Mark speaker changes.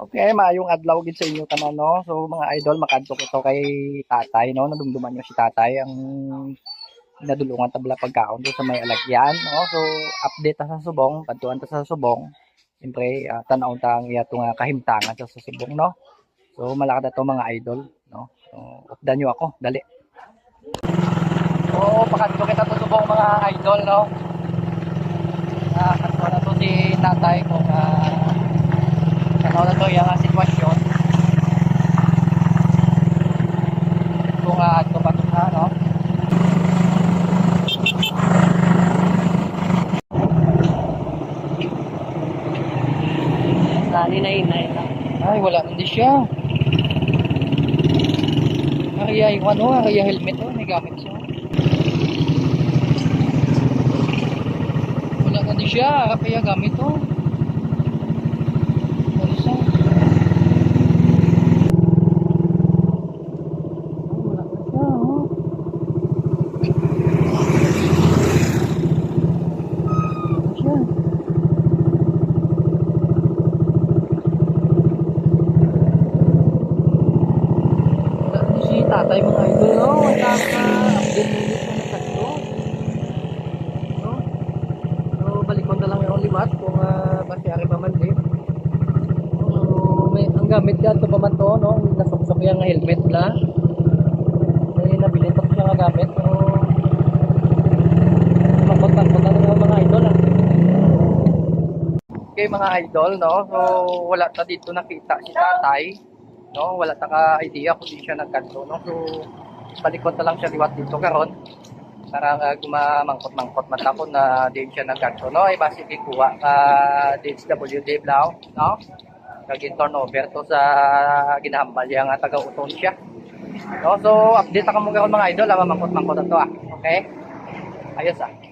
Speaker 1: Okay, maayong adlaw gid sa inyo tanan no. So mga idol, makadto ko to kay tatay no. Nadumduman niyo si tatay ang nadulungan tabla pagkaon sa may alagyan no. So update ta sa subong, kadtuan ta sa subong. Siyempre, uh, tanaw ta ang iyato nga kahimtangan sa subong no. So malakad to mga idol no. So updan niyo ako, dali. So pakadto kita to subong mga idol no. Ah, kadto na to si tatay kung ah, ano na to yung uh, sitwasyon kung uh, ito pa ito na no
Speaker 2: Dali na lang.
Speaker 1: ay wala hindi siya Ariya yung ano, ariya helmet oh, may gamit siya. Wala hindi siya, kaya gamit oh. Ano siya? Ay, wala na siya oh. Wala siya. Wala na si tatay mga idol, no? Wala ka. Update mo. No? So, balikon na lang yung liwat kung uh, basyari pa man din. So, may, ang gamit ka ito pa man to, no? Nasuksok yung helmet na. May nabili pa siya nga gamit. Magpagpagpag na ng mga idol, ah. Okay, mga idol, no? So, wala ta dito nakita si tatay no wala ta ka idea kung di siya nagkanto no? So balikot na lang siya liwat dito karon. Para uh, gumamangkot-mangkot man ako na din siya nagkanto no? Ay basi kuha ka DHWD Blau no? Kagin turnover to sa ginahambal yang nga taga uton siya. No so update mo karon mga idol ang mangkot-mangkot to ah. Okay? Ayos ah